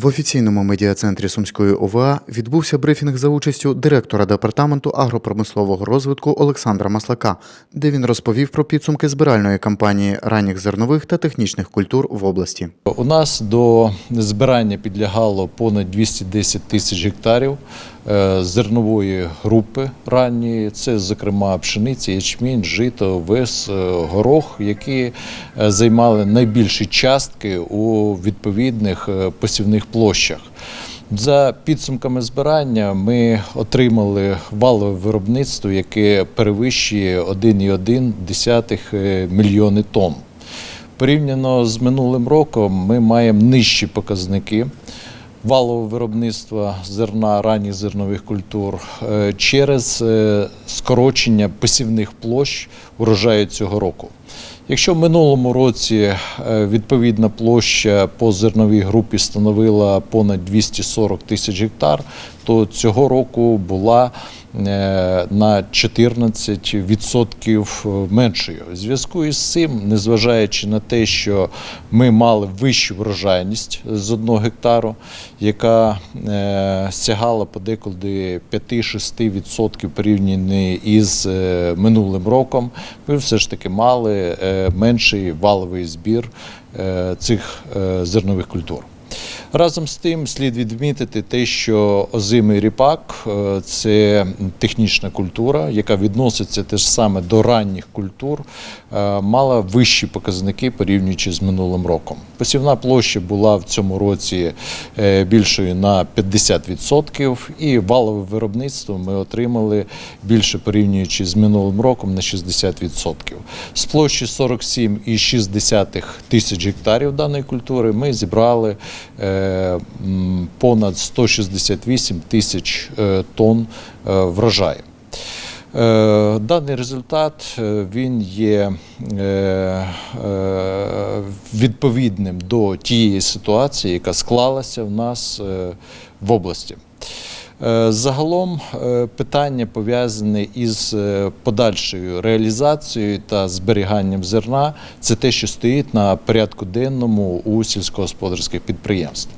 В офіційному медіа-центрі Сумської ОВА відбувся брифінг за участю директора департаменту агропромислового розвитку Олександра Маслака, де він розповів про підсумки збиральної кампанії ранніх зернових та технічних культур в області. У нас до збирання підлягало понад 210 тисяч гектарів зернової групи ранньої. Це, зокрема, пшениця, ячмінь, жито, вес, е, горох, які е, займали найбільші частки у відповідних е, посівних площах. За підсумками збирання ми отримали валове виробництво, яке перевищує 1,1 е, мільйони тонн. Порівняно з минулим роком ми маємо нижчі показники валового виробництва зерна ранніх зернових культур е, через е, скорочення посівних площ урожаю цього року. Якщо в минулому році е, відповідна площа по зерновій групі становила понад 240 тисяч гектар, то цього року була е, на 14% меншою. У зв'язку із цим, незважаючи на те, що ми мали вищу врожайність з одного гектару, яка е, сягала подекуди 5-6% порівняно із е, минулим роком, ми все ж таки мали е, менший валовий збір е, цих е, зернових культур. Разом з тим слід відмітити те, що озимий ріпак е, це технічна культура, яка відноситься теж саме до ранніх культур, е, мала вищі показники порівнюючи з минулим роком. Посівна площа була в цьому році е, більшою на 50%, і валове виробництво ми отримали більше порівнюючи з минулим роком на 60%. З площі 47,6 тисяч гектарів даної культури ми зібрали понад 168 тисяч е, тонн е, врожаю. Е, Даний результат він є відповідним до тієї ситуації, яка склалася в нас в області. Е, Загалом е, питання пов'язане із е, подальшою реалізацією та зберіганням зерна це те, що стоїть на порядку денному у сільськогосподарських підприємств.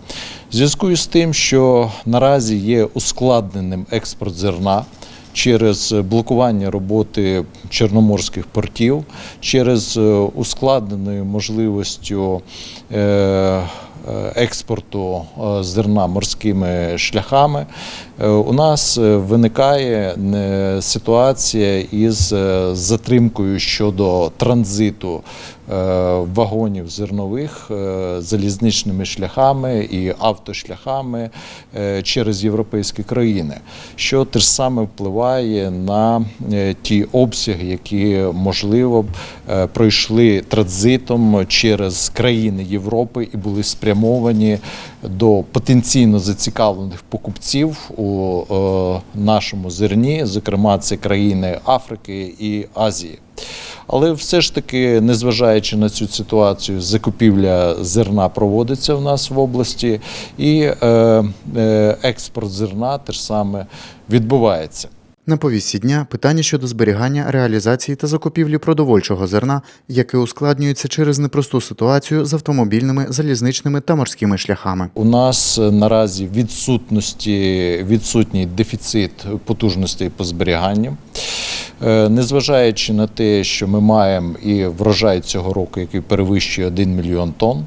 Зв'язку із тим, що наразі є ускладненим експорт зерна через блокування роботи чорноморських портів, через ускладненою можливістю експорту е, зерна морськими шляхами, е, у нас е, виникає е, ситуація із е, затримкою щодо транзиту е, вагонів зернових е, залізничними шляхами і автошляхами е, через європейські країни, що теж саме впливає на е, ті обсяги, які можливо е, пройшли транзитом через країни Європи і були спрямовані до потенційно зацікавлених покупців у е, нашому зерні, зокрема це країни Африки і Азії. Але все ж таки, незважаючи на цю ситуацію, закупівля зерна проводиться в нас в області, і е, е, експорт зерна теж саме відбувається. На повісті дня питання щодо зберігання, реалізації та закупівлі продовольчого зерна, яке ускладнюється через непросту ситуацію з автомобільними, залізничними та морськими шляхами. У нас е, наразі відсутності відсутній дефіцит потужностей по зберіганню. Е, Незважаючи на те, що ми маємо і врожай цього року, який перевищує 1 мільйон тонн,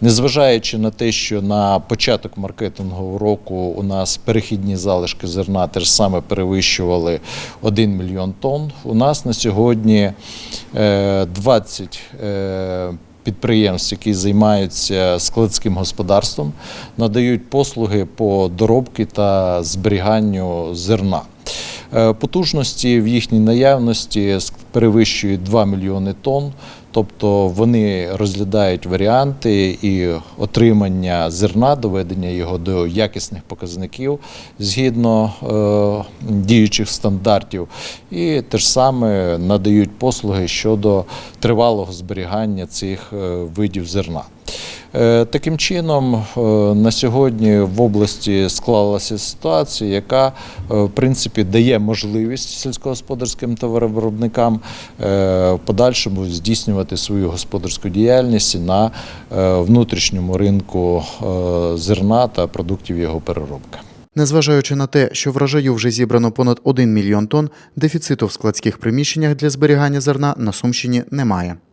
незважаючи на те, що на початок маркетингового року у нас перехідні залишки зерна теж саме перевищували 1 мільйон тонн, у нас на сьогодні е, 20 е, підприємств, які займаються складським господарством, надають послуги по доробці та зберіганню зерна. Е, Потужності в їхній наявності перевищують 2 мільйони тонн, тобто вони розглядають варіанти і отримання зерна, доведення його до якісних показників згідно е, діючих стандартів, і те ж саме надають послуги щодо тривалого зберігання цих е, видів зерна. Е, Таким чином, е, на сьогодні в області склалася ситуація, яка е, в принципі дає можливість сільськогосподарським товаровиробникам в подальшому здійснювати свою господарську діяльність на внутрішньому ринку зерна та продуктів його переробки. Незважаючи на те, що врожаю вже зібрано понад 1 мільйон тонн, дефіциту в складських приміщеннях для зберігання зерна на Сумщині немає.